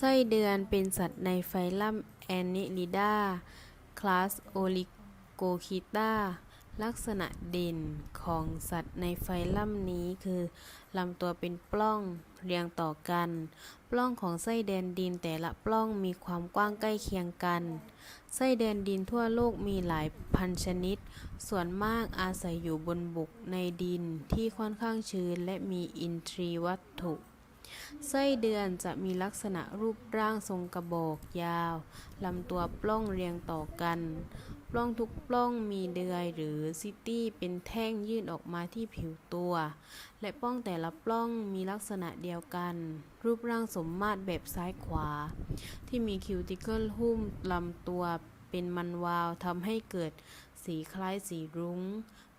ไส้เดือนเป็นสัตว์ในไฟลัมแอนนิลิดาคลาสโอลิโกคิตาลักษณะเด่นของสัตว์ในไฟลัมนี้คือลำตัวเป็นปล้องเรียงต่อกัน ปล้องของไส้เดือนดินแต่ละปล้องมีความกว้างใกล้เคียงกัน ไส้เดือนดินทั่วโลกมีหลายพันชนิด ส่วนมากอาศัยอยู่บนบกในดินที่ค่อนข้างชื้นและมีอินทรีย์วัตถุ ไส้เดือนจะมีลักษณะรูปร่างทรงกระบอกยาวลำตัวปล้องเรียงต่อกัน ปล้องทุกปล้องมีเดือยหรือซิตี้เป็นแท่งยื่นออกมาที่ผิวตัว และปล้องแต่ละปล้องมีลักษณะเดียวกัน รูปร่างสมมาตรแบบซ้ายขวา ที่มีคิวติเคิลหุ้มลำตัวเป็นมันวาวทำให้เกิดสีคล้ายสีรุง้ง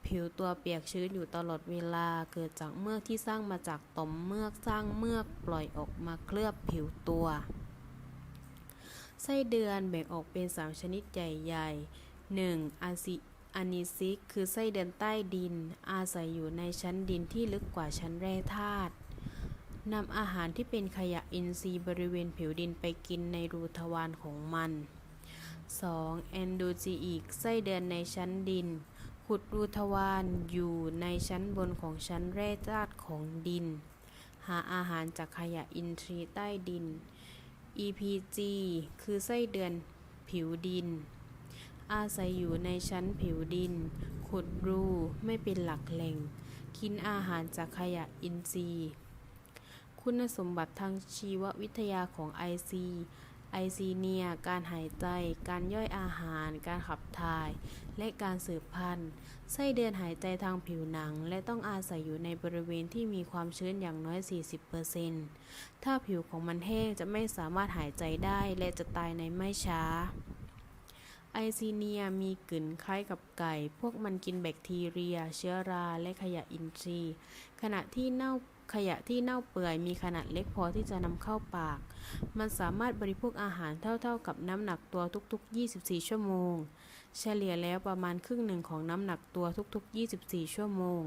ผิวตัวเปียกชื้นอยู่ตลอดเวลาเกิดจากเมือกที่สร้างมาจากต่อมเมือกสร้างเมือกปล่อยออกมาเคลือบผิวตัว ไส้เดือนแบ่งออกเป็น 3 ชนิดใหญ่ๆ 1. อาซิอานิซิก คือไส้เดือนใต้ดิน อาศัยอยู่ในชั้นดินที่ลึกกว่าชั้นแร่ธาตุนำอาหารที่เป็นขยะอินทรีย์บริเวณผิวดินไปกินในรูทวารของมัน 2. แอนโดจีอีก ไส้เดือนในชั้นดิน ขุดรูทวารอยู่ในชั้นบนของชั้นแร่ธาตุของดิน หาอาหารจากขยะอินทรีย์ใต้ดิน EPG คือไส้เดือนผิวดิน อาศัยอยู่ในชั้นผิวดิน ขุดรูไม่เป็นหลักแหล่ง กินอาหารจากขยะอินทรีย์ คุณสมบัติทางชีววิทยาของ IC ไอซีเนีย การหายใจ การย่อยอาหาร การขับถ่าย และการสืบพันธุ์ ไส้เดือนหายใจทางผิวหนัง และต้องอาศัยอยู่ในบริเวณที่มีความชื้นอย่างน้อย 40%ถ้าผิวของมันแห้งจะไม่สามารถหายใจได้และจะตายในไม่ช้า ไอซีเนียมีกลิ่นคล้ายกับไก่ พวกมันกินแบคทีเรีย เชื้อรา และขยะอินทรีย์ ขณะที่เน่า ขยะที่เน่าเปื่อยมีขนาดเล็กพอที่จะนำเข้าปาก มันสามารถบริโภคอาหารเท่าๆกับน้ำหนักตัวทุกๆ 24 ชั่วโมง เฉลี่ยแล้วประมาณครึ่งหนึ่งของน้ำหนักตัวทุกๆ 24 ชั่วโมง